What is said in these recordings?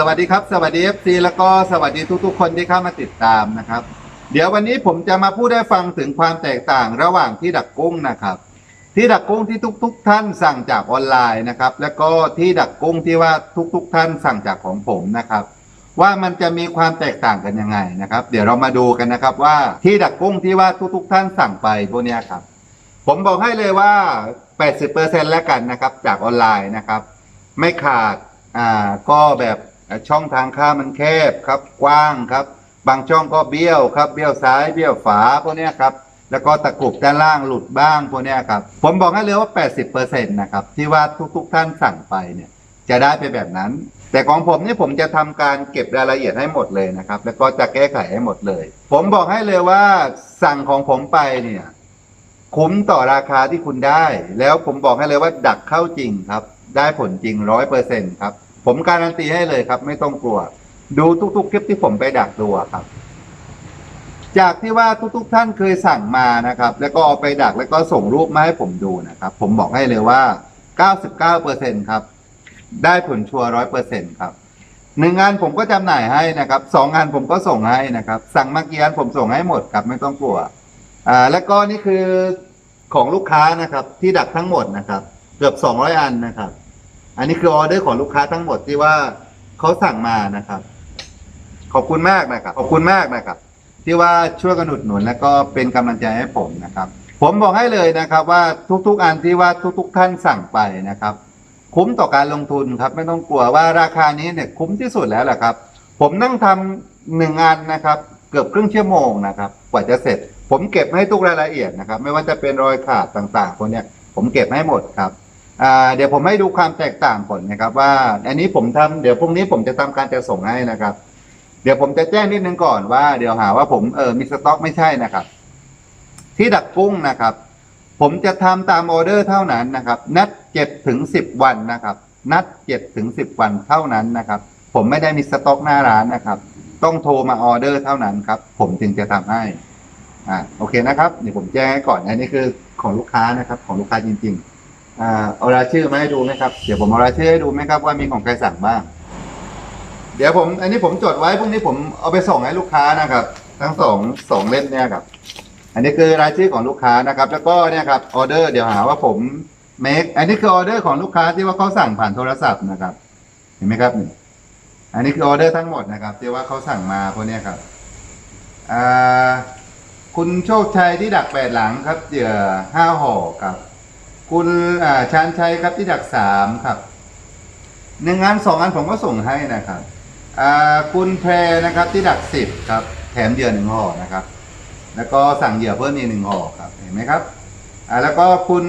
สวัสดีครับ สวัสดี FC แล้วก็สวัสดีทุกๆ คนที่เข้ามาติดตามนะครับ เดี๋ยววันนี้ผมจะมาพูดให้ฟังถึงความแตกต่างระหว่างที่ดักกุ้งนะครับ ที่ดักกุ้งที่ทุก ๆ ท่านสั่งจากออนไลน์นะครับ แล้วก็ที่ดักกุ้งที่ว่าทุก ๆ ท่านสั่งจากของผมนะครับ ว่ามันจะมีความแตกต่างกันยังไงนะครับ เดี๋ยวเรามาดูกันนะครับว่าที่ดักกุ้งที่ว่าทุก ๆ ท่านสั่งไปพวกนี้ครับ ผมบอกให้เลยว่า 80%แล้วกันนะครับจากออนไลน์นะครับ ไม่ขาดอ่าก็แบบ ช่องทางข้ามมันแคบครับกว้างครับ บางช่องก็เบี้ยวครับ เบี้ยวซ้ายเบี้ยวฝาพวกเนี้ยครับแล้วก็ตะกรุบด้านล่างหลุดบ้างพวกนี้ครับ ผมบอกให้เลยว่า 80%นะครับ ที่ว่าทุกๆ ท่านสั่งไปเนี่ย จะได้ไปแบบนั้น แต่ของผมนี่ผมจะทำการเก็บรายละเอียดให้หมดเลยนะครับ แล้วก็จะแก้ไขให้หมดเลย ผมบอกให้เลยว่าสั่งของผมไปเนี่ย คุ้มต่อราคาที่คุณได้ แล้วผมบอกให้เลยว่าดักเข้าจริงครับ ได้ผลจริงร้อยเปอร์เซ็นครับ ผมการันตีให้เลยครับ ไม่ต้องกลัว ดูทุกๆคลิปที่ผมไปดักดูครับ จากที่ว่าทุก ๆ ท่านเคยสั่งมานะครับ แล้วก็เอาไปดักแล้วก็ส่งรูปมาให้ผมดูนะครับ ผมบอกให้เลยว่า 99%ครับ ได้ผลชัวร้อยเปอร์เซ็นครับหนึ่งงานผมก็จำหน่ายให้นะครับสองงานผมก็ส่งให้นะครับ สั่งมากี่อันผมส่งให้หมดครับ ไม่ต้องกลัวอ่าแล้วก็นี่คือของลูกค้านะครับ ที่ดักทั้งหมดนะครับ เกือบสองร้อยอันนะครับ อันนี้คือออเดอร์ของลูกค้าทั้งหมดที่ว่าเขาสั่งมานะครับ ขอบคุณมากนะครับ ขอบคุณมากนะครับ ที่ว่าช่วยกันอุดหนุนแล้วก็เป็นกำลังใจให้ผมนะครับ ผมบอกให้เลยนะครับ ว่าทุกๆอันที่ว่าทุก ๆ ท่านสั่งไปนะครับ คุ้มต่อการลงทุนครับ ไม่ต้องกลัวว่าราคานี้เนี่ยคุ้มที่สุดแล้วแหละครับ ผมนั่งทำหนึ่งงานนะครับ เกือบครึ่งชั่วโมงนะครับ กว่าจะเสร็จ ผมเก็บให้ทุกรายละเอียดนะครับ ไม่ว่าจะเป็นรอยขาดต่างๆพวกเนี้ยผมเก็บให้หมดครับ อ่าเดี๋ยวผมให้ดูความแตกต่างก่อนะครับ ว่า อันนี้ผมทำเดี๋ยวพรุ่งนี้ผมจะทำการจะส่งให้นะครับ เดี๋ยวผมจะแจ้งนิดนึงก่อนว่าเดี๋ยวหาว่าผมเออมีสต็อกไม่ใช่นะครับ ที่ดักกุ้งนะครับ ผมจะทำตามออเดอร์เท่านั้นนะครับ นัดเจ็ดถึงสิบวันนะครับ นัดเจ็ดถึงสิบวันเท่านั้นนะครับ ผมไม่ได้มีสต็อกหน้าร้านนะครับ ต้องโทรมาออเดอร์เท่านั้นครับ ผมจึงจะทำให้อ่าโอเคนะครับเดี๋ยวผมแจ้งให้ก่อนอันนี้คือของลูกค้านะครับ ของลูกค้าจริง ๆ อ่าเอารายชื่อมาให้ดูไหมครับ เดี๋ยวผมเอารายชื่อให้ดูไหมครับว่ามีของใครสั่งบ้าง เดี๋ยวผม อันนี้ผมจดไว้พรุ่งนี้ผมเอาไปส่งให้ลูกค้านะครับ ทั้งสองสองเล่มเนี่ยครับ อันนี้คือรายชื่อของลูกค้านะครับ แล้วก็เนี่ยครับออเดอร์เดี๋ยวหาว่าผมเมคอันนี้คือออเดอร์ของลูกค้าที่ว่าเขาสั่งผ่านโทรศัพท์นะครับ เห็นไหมครับนี่อันนี้คือออเดอร์ทั้งหมดนะครับที่ว่าเขาสั่งมาพวกนี้ครับอ่าคุณโชคชัยที่ดักแปดหลังครับเหยื่อห้าห่อครับ คุณชานชัยครับที่ดักสามครับหนึ่งงานสองงานผมก็ส่งให้นะครับคุณแพรนะครับที่ดักสิบครับ แถมเหยื่อหนึ่งห่อนะครับ แล้วก็สั่งเหยื่อเพิ่มอีกหนึ่งห่อครับเห็นไหมครับแล้วก็คุณ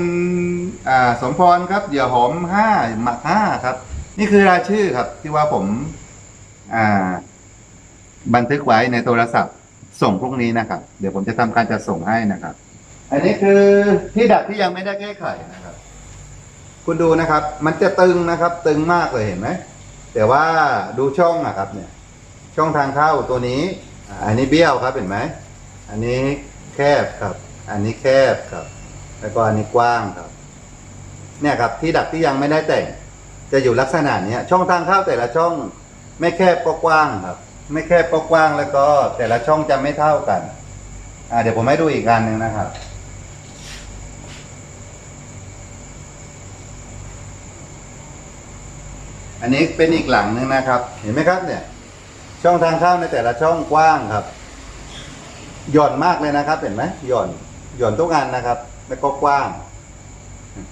สมพรครับเหยื่อหอมห้าหมักห้าครับ นี่คือรายชื่อครับที่ว่าผมบันทึกไว้ในโทรศัพท์ส่งพรุ่งนี้นะครับ เดี๋ยวผมจะทำการจัดส่งให้นะครับ อันนี้คือที่ดักที่ยังไม่ได้แก้ไขนะครับ คุณดูนะครับ มันจะตึงนะครับ ตึงมากเลยเห็นไหมแต่ว่าดูช่องนะครับเนี่ย ช่องทางเข้าตัวนี้ อันนี้เบี้ยวครับเห็นไหมอันนี้แคบครับ อันนี้แคบครับ แล้วก็อันนี้กว้างครับ เนี่ยครับที่ดักที่ยังไม่ได้แต่ง จะอยู่ลักษณะเนี้ยช่องทางเข้าแต่ละช่อง ไม่แคบก็กว้างครับ ไม่แคบก็กว้างแล้วก็แต่ละช่องจะไม่เท่ากัน อ่าเดี๋ยวผมให้ดูอีกอันหนึ่งนะครับ อันนี้เป็นอีกหลังหนึ่งนะครับ เห็นไหมครับเนี่ย ช่องทางเข้าในแต่ละช่องกว้างครับ หย่อนมากเลยนะครับ เห็นไหมหย่อน หย่อนทุกอันนะครับ แล้วก็กว้าง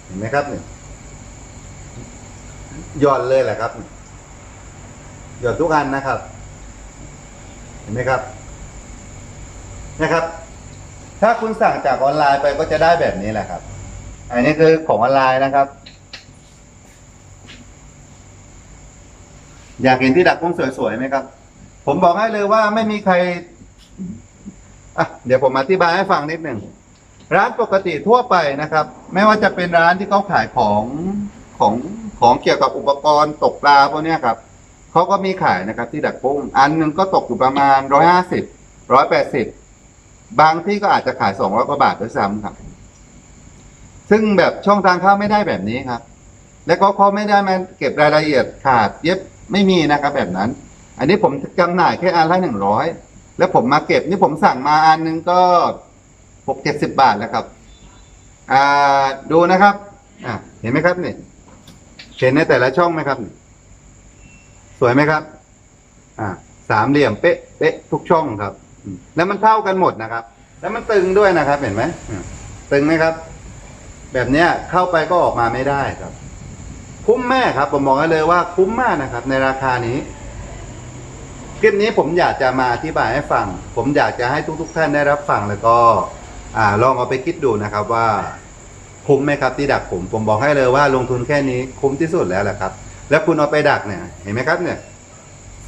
เห็นไหมครับเนี่ยหย่อนเลยแหละครับ หย่อนทุกอันนะครับ เห็นไหมครับ นะครับ ถ้าคุณสั่งจากออนไลน์ไปก็จะได้แบบนี้แหละครับ อันนี้คือของออนไลน์นะครับ อยากเห็นที่ดักกุ้งสวยๆไหมครับ ผมบอกให้เลยว่าไม่มีใครอะเดี๋ยวผมอธิบายให้ฟังนิดหนึ่งร้านปกติทั่วไปนะครับ ไม่ว่าจะเป็นร้านที่เขาขายของของของเกี่ยวกับอุปกรณ์ตกปลาพวกนี้ครับเขาก็มีขายนะครับ ที่ดักกุ้ง อันหนึ่งก็ตกอยู่ประมาณร้อยห้าสิบร้อยแปดสิบบางที่ก็อาจจะขายสองร้อยกว่าบาทด้วยซ้ำครับ ซึ่งแบบช่องทางเข้าไม่ได้แบบนี้ครับ แล้วก็เขาไม่ได้มาเก็บรายละเอียดขาดเย็บ ไม่มีนะครับแบบนั้น อันนี้ผมจำหน่ายแค่อันละหนึ่งร้อยแล้วผมมาเก็บนี่ผมสั่งมาอันหนึงก็หกเจ็ดสิบบาทแล้วครับ อ่าดูนะครับ อ่าเห็นไหมครับนี่เห็นในแต่ละช่องไหมครับ สวยไหมครับ อ่าสามเหลี่ยมเป๊ะเป๊ะทุกช่องครับ แล้วมันเท่ากันหมดนะครับ แล้วมันตึงด้วยนะครับ เห็นไหมอืมตึงไหมครับ แบบเนี้ยเข้าไปก็ออกมาไม่ได้ครับ คุ้มแม่ครับผมบอกให้เลยว่าคุ้มมากนะครับ ในราคานี้ คลิปนี้ผมอยากจะมาอธิบายให้ฟัง ผมอยากจะให้ทุกๆท่านได้รับฟังแล้วก็อ่ลองเอาไปคิดดูนะครับว่าคุ้มไหมครับที่ดักผม ผมบอกให้เลยว่าลงทุนแค่นี้คุ้มที่สุดแล้วแหละครับ แล้วคุณเอาไปดักเนี่ย เห็นไหมครับเนี่ย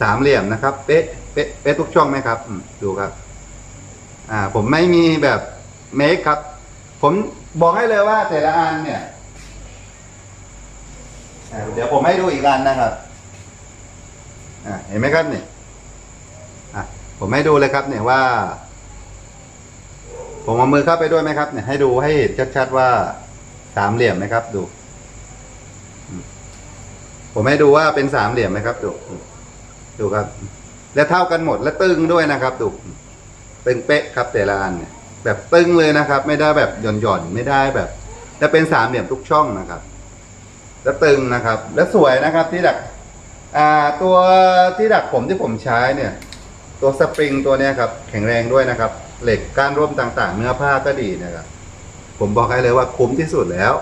สามเหลี่ยมนะครับ เป๊ะเป๊ะเป๊ะทุกช่องไหมครับดูครับ อ่า ผมไม่มีแบบเมคครับ ผมบอกให้เลยว่าแต่ละอันเนี่ย เดี๋ยวผมให้ดูอีกอันนะครับเห็นไหมครับเนี่ยผมให้ดูเลยครับ เนี่ยว่า ผมเอามือเข้าไปด้วยไหมครับ เนี่ยให้ดูให้เห็นชัดๆว่าสามเหลี่ยมไหมครับ ดู ผมให้ดูว่าเป็นสามเหลี่ยมไหมครับ ดู ดูครับ และเท่ากันหมดและตึงด้วยนะครับ ดู ตึงเป๊ะครับแต่ละอันเนี่ยแบบตึงเลยนะครับ ไม่ได้แบบหย่อนหย่อนๆไม่ได้แบบและเป็นสามเหลี่ยมทุกช่องนะครับ และตึงนะครับ และสวยนะครับที่ดักอ่าตัวที่ดักผมที่ผมใช้เนี่ย ตัวสปริงตัวเนี้ยครับ แข็งแรงด้วยนะครับ เหล็กก้านร่วมต่างๆ เนื้อผ้าก็ดีนะครับ ผมบอกให้เลยว่าคุ้มที่สุดแล้ว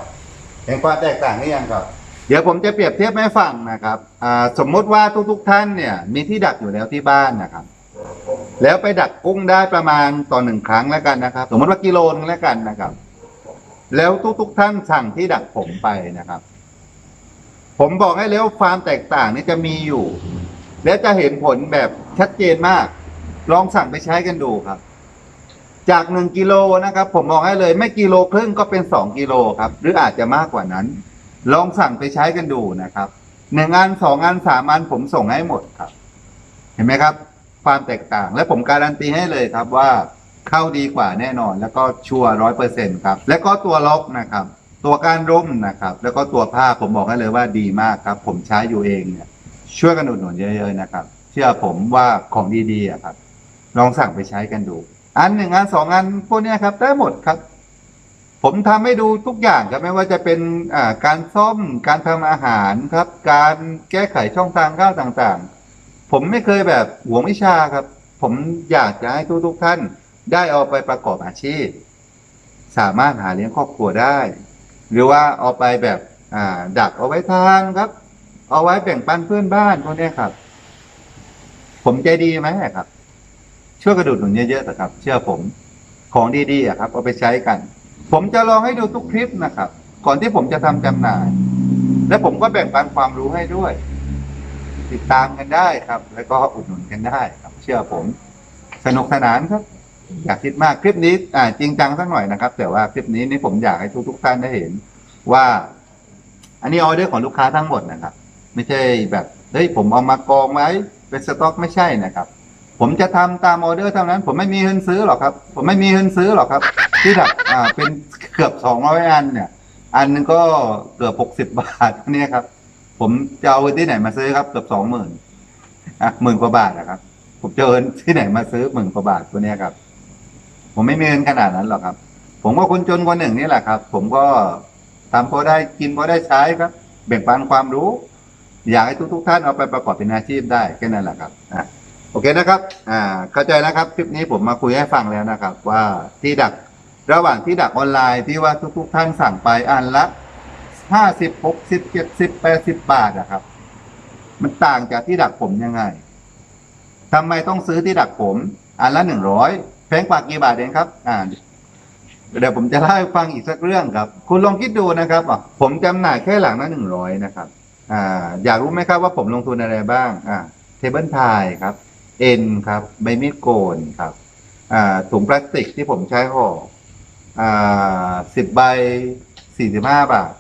เห็นความแตกต่างนี่ยังครับ เดี๋ยวผมจะเปรียบเทียบให้ฟังนะครับอ่าสมมติว่าทุกๆท่านเนี่ย มีที่ดักอยู่แล้วที่บ้านนะครับ แล้วไปดักกุ้งได้ประมาณต่อหนึ่งครั้งแล้วกันนะครับ สมมติว่ากิโลนึงแล้วกันนะครับ แล้วทุกๆท่านสั่งที่ดักผมไปนะครับ ผมบอกให้เลยว่าความแตกต่างนี่จะมีอยู่ แล้วจะเห็นผลแบบชัดเจนมาก ลองสั่งไปใช้กันดูครับ จากหนึ่งกิโลนะครับ ผมบอกให้เลย ไม่กิโลครึ่งก็เป็นสองกิโลครับ หรืออาจจะมากกว่านั้น ลองสั่งไปใช้กันดูนะครับหนึ่งอันสองอันสามอันผมส่งให้หมดครับ เห็นไหมครับ ความแตกต่างและผมการันตีให้เลยครับว่าเข้าดีกว่าแน่นอน แล้วก็ชัวร้อยเปอร์เซ็นครับ แล้วก็ตัวล็อกนะครับ ตัวการร่มนะครับ แล้วก็ตัวผ้าผมบอกให้เลยว่าดีมากครับ ผมใช้อยู่เองเนี่ย ช่วยกันอุดหนุนเยอะๆนะครับ เชื่อผมว่าของดีๆอะครับ ลองสั่งไปใช้กันดู อันหนึ่งอันสองอันพวกเนี้ยครับ ได้หมดครับ ผมทำให้ดูทุกอย่างครับไม่ว่าจะเป็นอ่าการซ่อมการทำอาหารครับ การแก้ไขช่องทางเข้าต่างๆ ผมไม่เคยแบบหวงวิชาครับ ผมอยากจะให้ทุกๆท่าน ได้เอาไปประกอบอาชีพ สามารถหาเลี้ยงครอบครัวได้ หรือว่าเอาไปแบบอ่า ดักเอาไว้ทานครับ เอาไว้แบ่งปันเพื่อนบ้านพวกนี้ครับ ผมใจดีไหมครับ ช่วยกระดุดหนุนเยอะๆเถอะครับ เชื่อผมของดีๆอะครับเอาไปใช้กัน ผมจะลองให้ดูทุกคลิปนะครับ ก่อนที่ผมจะทำจำหน่าย และผมก็แบ่งปันความรู้ให้ด้วย ติดตามกันได้ครับ แล้วก็อุดหนุนกันได้ครับ เชื่อผม สนุกสนานครับ อยากคิดมากคลิปนี้อ่าจริงจังสักหน่อยนะครับ แต่ว่าคลิปนี้นี่ผมอยากให้ทุกๆท่านได้เห็น ว่า อันนี้ออเดอร์ของลูกค้าทั้งหมดนะครับ ไม่ใช่แบบเฮ้ยผมเอามากองไว้เป็นสต็อกไม่ใช่นะครับ ผมจะทำตามออเดอร์เท่านั้น ผมไม่มีเงินซื้อหรอกครับ ผมไม่มีเงินซื้อหรอกครับ ที่แบบอ่าเป็นเกือบสองร้อยอันเนี่ย อันนึงก็เกือบหกสิบบาทเนี่ยครับ ผมจะเอาที่ไหนมาซื้อครับเกือบสองหมื่นอะหมื่นกว่าบาทนะครับผมจะเอินที่ไหนมาซื้อหมื่นกว่าบาทตัวเนี้ยครับ ผมไม่มีเงินขนาดนั้นหรอกครับ ผมก็คนจนคนหนึ่งนี่แหละครับ ผมก็ทำพอได้กินพอได้ใช้ครับ แบ่งปันความรู้ อยากให้ทุก ๆ ท่านเอาไปประกอบเป็นอาชีพได้แค่นั้นแหละครับอะโอเคนะครับ อ่า เข้าใจนะครับ คลิปนี้ผมมาคุยให้ฟังแล้วนะครับ ว่าที่ดักระหว่างที่ดักออนไลน์ที่ว่าทุก ๆ ท่านสั่งไปอันละห้าสิบหกสิบเจ็ดสิบแปดสิบบาทนะครับ มันต่างจากที่ดักผมยังไงทำไมต้องซื้อที่ดักผม อันละหนึ่งร้อย แพงกว่ากี่บาทเองครับ อ่า เดี๋ยวผมจะเล่าให้ฟังอีกสักเรื่องครับ คุณลองคิดดูนะครับอะผมจำหน่ายแค่หลังละหนึ่งร้อยนะครับ อ่า อยากรู้ไหมครับว่าผมลงทุนอะไรบ้าง อ่า เทเบิลไทยครับ เอ็นครับ ใบมีดโกนครับ อ่า ถุงพลาสติกที่ผมใช้ห่อ อ่าสิบใบสี่สิบห้าบาท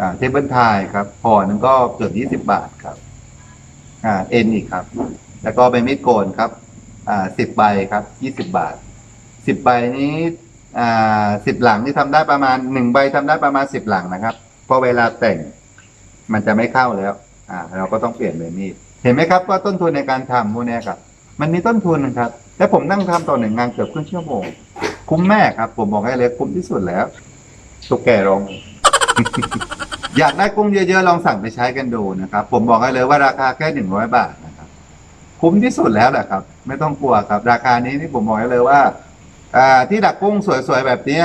อ่า เทเบิลไทยครับห่อหนึงก็เกือบยี่สิบบาทครับ อ่า เอ็นอีกครับ แล้วก็ใบมีดโกนครับ อ่าสิบใบครับยี่สิบบาทสิบใบนี้อ่าสิบหลังที่ทำได้ประมาณหนึ่งใบทำได้ประมาณสิบหลังนะครับพราะเวลาแต่งมันจะไม่เข้าแล้ว อ่า เราก็ต้องเปลี่ยนเป็นมีดเห็นไหมครับว่าต้นทุนในการทำพวกเนี้ยครับ มันมีต้นทุนนะครับ และผมนั่งทำต่อหนึ่งงานเกือบครึ่งชั่วโมง คุ้มแม่ครับ ผมบอกให้เลยคุ้มที่สุดแล้วตุกแกร้องอยากได้กุ้งเยอะๆลองสั่งไปใช้กันดูนะครับ ผมบอกให้เลยว่าราคาแค่หนึ่งร้อยบาทนะครับ คุ้มที่สุดแล้วแหละครับ ไม่ต้องกลัวครับ ราคานี้นี่ผมบอกให้เลยว่าอ่าที่ดักกุ้งสวยๆแบบเนี้ย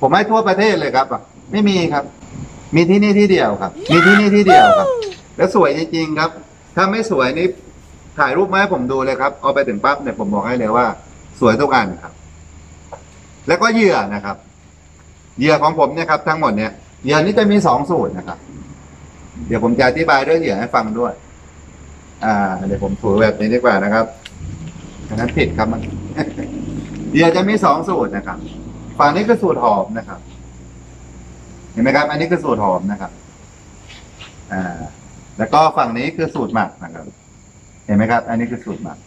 ผมให้ทั่วประเทศเลยครับไม่มีครับ มีที่นี่ที่เดียวครับ มีที่นี่ที่เดียวครับ แล้วสวยจริงๆครับ ถ้าไม่สวยนี่ถ่ายรูปมาให้ผมดูเลยครับ เอาไปถึงปั๊บเนี่ยผมบอกให้เลยว่า สวยทุกอันครับ แล้วก็เหยื่อนะครับ เหยื่อของผมเนี่ยครับ ทั้งหมดเนี่ยเหยื่อนี้จะมีสองสูตรนะครับ เดี๋ยวผมจะอธิบายเรื่องเหยื่อให้ฟังด้วย อ่าเดี๋ยวผมถูแบบนี้ดีกว่านะครับอันนั้นผิดครับมันเหยื่อจะมีสองสูตรนะครับฝั่งนี้คือสูตรหอมนะครับ เห็นไหมครับ อันนี้คือสูตรหอมนะครับ อ่า แล้วก็ฝั่งนี้คือสูตรหมักนะครับ เห็นไหมครับ อันนี้คือสูตรหมัก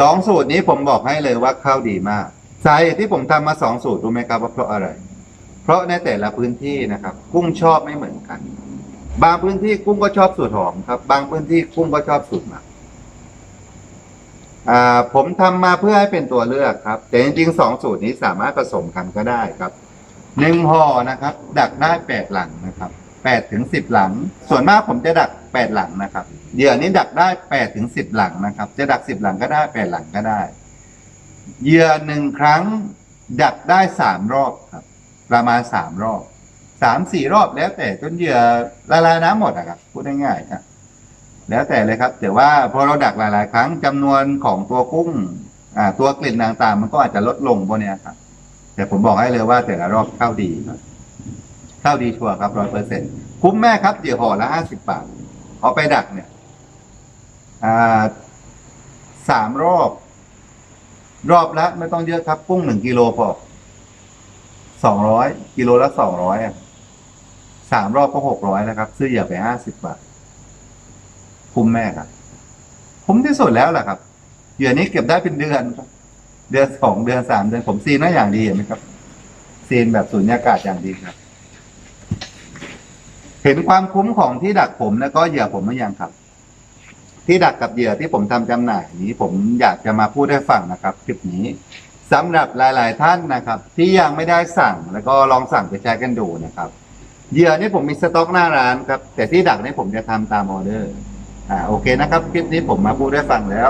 สองสูตรนี้ผมบอกให้เลยว่าเข้าดีมากสาเหตุที่ผมทำมาสองสูตรรู้ไหมครับว่าเพราะอะไร เพราะในแต่ละพื้นที่นะครับ กุ้งชอบไม่เหมือนกัน บางพื้นที่กุ้งก็ชอบสูตรหอมครับ บางพื้นที่กุ้งก็ชอบสูตรหมักผมทำมาเพื่อให้เป็นตัวเลือกครับ แต่จริงๆสองสูตรนี้สามารถผสมกันก็ได้ครับหนึ่งห่อนะครับ ดักได้แปดหลังนะครับแปดถึงสิบหลัง ส่วนมากผมจะดักแปดหลังนะครับเหยื่อนี้ดักได้แปดถึงสิบหลังนะครับ จะดักสิบหลังก็ได้แปดหลังก็ได้เหยื่อหนึ่งครั้ง ดักได้สามรอบครับ ประมาณสามรอบ สามสี่รอบแล้วแต่จนเหยื่อละลายน้ำหมดอะครับพูดง่ายๆครับแล้วแต่เลยครับแต่ว่าพอเราดักหลาย ๆ ครั้งจำนวนของตัวกุ้งอ่าตัวกลิ่นต่างๆ มันก็อาจจะลดลงพวกเนี้ยครับ แต่ผมบอกให้เลยว่าแต่ละรอบเข้าดีครับเข้าดีชัวร์ครับร้อยเปอร์เซ็นคุ้มแม่ครับเหยื่อห่อละห้าสิบบาทเอาไปดักเนี่ยอ่าสามรอบ รอบละไม่ต้องเยอะครับกุ้งหนึ่งกิโลพอสองร้อยกิโลละสองร้อยอะ สามรอบก็หกร้อยนะครับ ซื้อเหยื่อไปห้าสิบบาท คุ้มแม่ครับ คุ้มที่สุดแล้วแหละครับ เหยื่อนี้เก็บได้เป็นเดือนครับ เดือนสองเดือนสามเดือนผมซีนไว้อย่างดีเห็นไหมครับซีนแบบสุญญากาศอย่างดีครับ เห็นความคุ้มของที่ดักผมแล้วก็เหยื่อผมหรือยังครับ ที่ดักกับเหยื่อที่ผมทำจำหน่ายนี้ ผมอยากจะมาพูดให้ฟังนะครับคลิปนี้สำหรับหลาย ๆ ท่านนะครับ ที่ยังไม่ได้สั่งแล้วก็ลองสั่งไปใช้กันดูนะครับ เหยื่อนี่ผมมีสต็อกหน้าร้านครับ แต่ที่ดักนี่ผมจะทำตามออเดอร์ อ่าโอเคนะครับ คลิปนี้ผมมาพูดให้ฟังแล้ว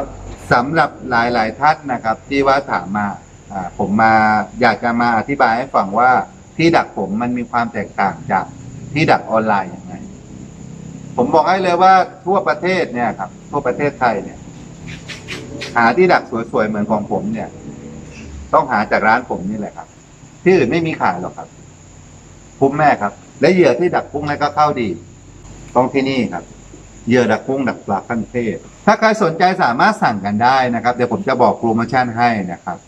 สำหรับหลาย ๆ ท่านนะครับ ที่ว่าถามมาอ่าผมมาอยากจะมาอธิบายให้ฟังว่าที่ดักผมมันมีความแตกต่างจากที่ดักออนไลน์ยังไง ผมบอกให้เลยว่าทั่วประเทศเนี่ยครับ ทั่วประเทศไทยเนี่ย หาที่ดักสวย ๆ เหมือนของผมเนี่ย ต้องหาจากร้านผมนี่แหละครับ ที่อื่นไม่มีขายหรอกครับคุ้มแม่ครับ และเหยื่อที่ดักกุ้งแล้วก็เข้าดีต้องที่นี่ครับ เหยื่อดักกุ้งดักปลาขั้นเทพ ถ้าใครสนใจสามารถสั่งกันได้นะครับ เดี๋ยวผมจะบอกโปรโมชั่นให้นะครับ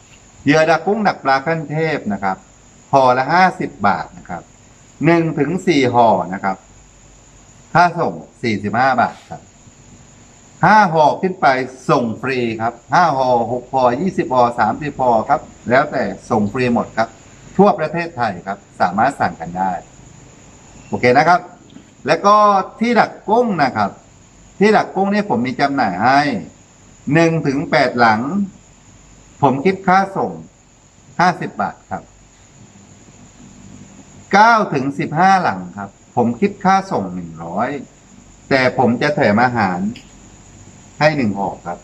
เหยื่อดักกุ้งดักปลาขั้นเทพนะครับห่อละห้าสิบบาทนะครับหนึ่งถึงสี่ห่อนะครับ ค่าส่งสี่สิบห้าบาทครับห้าห่อขึ้นไปส่งฟรีครับห้าห่อหกห่อยี่สิบห่อสามสิบห่อครับ แล้วแต่ส่งฟรีหมดครับ ทั่วประเทศไทยครับ สามารถสั่งกันได้ โอเคนะครับ แล้วก็ที่ดักกุ้งนะครับ ที่ดักกุ้งนี่ผมมีจำหน่ายให้หนึ่งถึงแปดหลัง ผมคิดค่าส่งห้าสิบบาทครับเก้าถึงสิบห้าหลังครับ ผมคิดค่าส่งหนึ่งร้อยแต่ผมจะแถมอาหารให้หนึ่งห่อครับ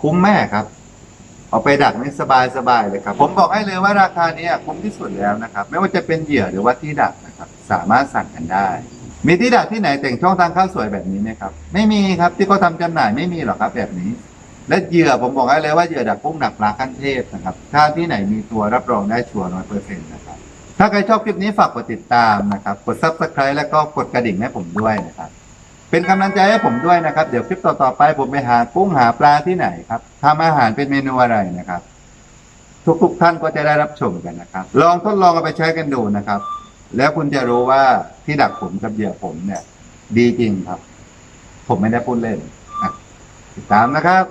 คุ้มแม่ครับ เอาไปดักนี่สบายสบายเลยครับ ผมบอกให้เลยว่าราคานี้คุ้มที่สุดแล้วนะครับ ไม่ว่าจะเป็นเหยื่อหรือว่าที่ดักนะ สามารถสั่งกันได้ มีที่ดักที่ไหนแต่งช่องทางข้าวสวยแบบนี้ไหมครับ ไม่มีครับที่เขาทำจำหน่ายไม่มีหรอกครับแบบนี้ และเหยื่อผมบอกให้เลยว่าเหยื่อดักกุ้งดักปลาขั้นเทพนะครับ ถ้าที่ไหนมีตัวรับรองได้ชัวร์ร้อยเปอร์เซ็นต์นะครับ ถ้าใครชอบคลิปนี้ฝากกดติดตามนะครับ กด subscribe แล้วก็กดกระดิ่งให้ผมด้วยนะครับเป็นกำลังใจให้ผมด้วยนะครับ เดี๋ยวคลิปต่อๆไปผมไปหากุ้งหาปลาที่ไหนครับทำอาหารเป็นเมนูอะไรนะครับ ทุกๆท่านก็จะได้รับชมกันนะครับ ลองทดลองเอาไปใช้กันดูนะครับ แล้วคุณจะรู้ว่าที่ดักผมกับเหยื่อผมเนี่ย ดีจริงครับ ผมไม่ได้พูดเล่นติดตามนะครับ